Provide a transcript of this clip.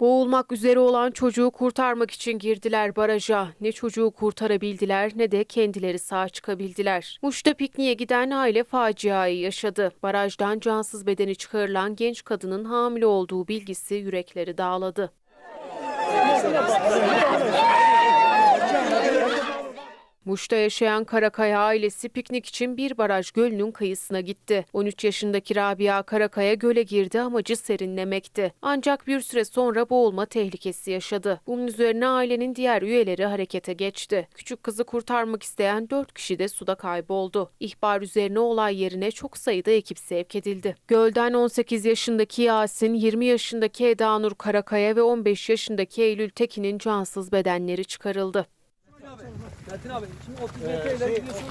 Boğulmak üzere olan çocuğu kurtarmak için girdiler baraja. Ne çocuğu kurtarabildiler ne de kendileri sağ çıkabildiler. Muş'ta pikniğe giden aile faciayı yaşadı. Barajdan cansız bedeni çıkarılan genç kadının hamile olduğu bilgisi yürekleri dağladı. Muş'ta yaşayan Karakaya ailesi piknik için bir baraj gölünün kıyısına gitti. 13 yaşındaki Rabia Karakaya göle girdi amacı serinlemekti. Ancak bir süre sonra boğulma tehlikesi yaşadı. Bunun üzerine ailenin diğer üyeleri harekete geçti. Küçük kızı kurtarmak isteyen 4 kişi de suda kayboldu. İhbar üzerine olay yerine çok sayıda ekip sevk edildi. Gölden 18 yaşındaki Yasin, 20 yaşındaki Eda Nur Karakaya ve 15 yaşındaki Eylül Tekin'in cansız bedenleri çıkarıldı. Metin abi şimdi 30 metre ileri gidiyorsun.